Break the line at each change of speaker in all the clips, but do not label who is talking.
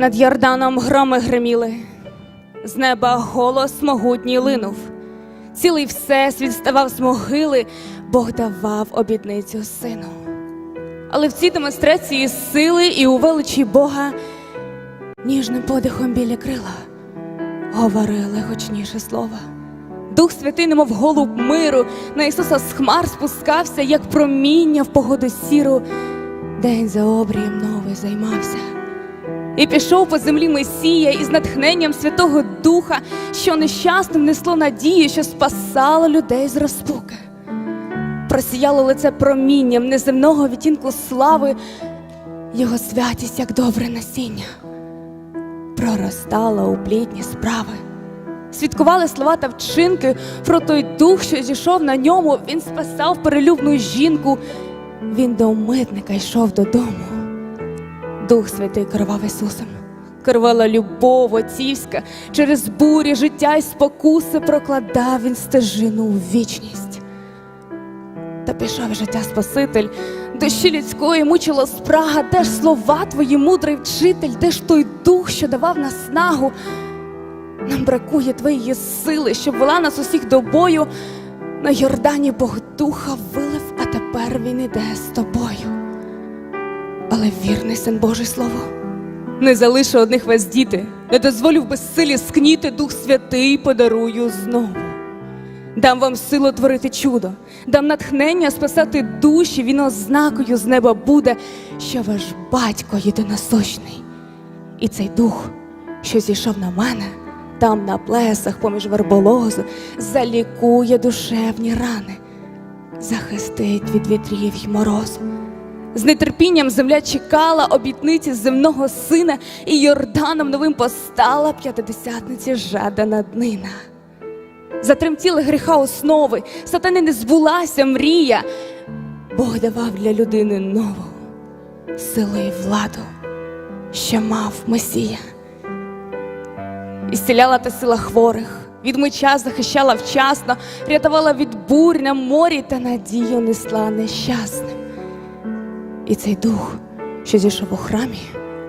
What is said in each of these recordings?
Над Йорданом громи гриміли, з неба голос могутній линув. Цілий всесвіт ставав з могили, Бог давав обідницю сину. Але в цій демонстрації сили і у величі Бога ніжним подихом біля крила говорили гучніше слова. Дух Святий, немов голуб миру, на Ісуса з хмар спускався, як проміння в погоду сіру. День за обрієм новий займався. І пішов по землі Месія із натхненням Святого Духа, що нещасним несло надію, що спасало людей з розпуки. Просіяло лице промінням неземного відтінку слави, його святість, як добре насіння, проростала у плідні справи. Свідкували слова та вчинки про той дух, що зійшов на ньому. Він спасав перелюбну жінку. Він до митника йшов додому. Дух Святий керував Ісусом. Керувала любов отцівська, через бурі життя й спокуси прокладав він стежину у вічність. Та пішов життя Спаситель, душі людської мучило спрага, де ж слова твої, мудрий вчитель, де ж той дух, що давав наснагу. Нам бракує твоєї сили, щоб вела нас усіх до бою. На Йордані Бог духа вилив, а тепер він іде з тобою. Але вірний син Божий слово. Не залишу одних вас діти, не дозволю в безсилі скніти Дух Святий подарую знову. Дам вам силу творити чудо, дам натхнення спасати душі, він ознакою з неба буде, що ваш батько єдиносочний. І цей дух, що зійшов на мене, там на плесах поміж верболозу, залікує душевні рани, захистить від вітрів й морозу. З нетерпінням земля чекала обітниці земного сина, і Йорданом новим постала п'ятидесятниці жадана днина. Затремтіли гріха основи, сатани не збулася мрія. Бог давав для людини нову силу і владу, що мав Месія. Ісціляла та сила хворих, від меча захищала вчасно, рятувала від бурь на морі та надію несла нещасним. І цей дух, що зійшов у храмі,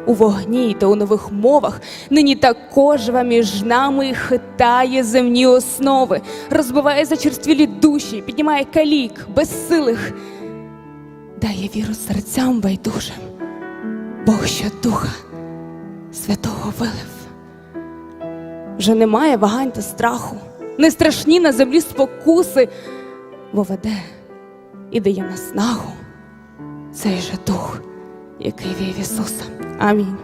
у вогні та у нових мовах, нині також живе між нами хитає земні основи, розбиває зачерствілі душі, піднімає калік, безсилих, дає віру серцям байдужим, Бог що духа святого вилив. Вже немає вагань та страху, не страшні на землі спокуси, бо веде і дає наснагу цей же дух, який вів Ісуса. Амінь.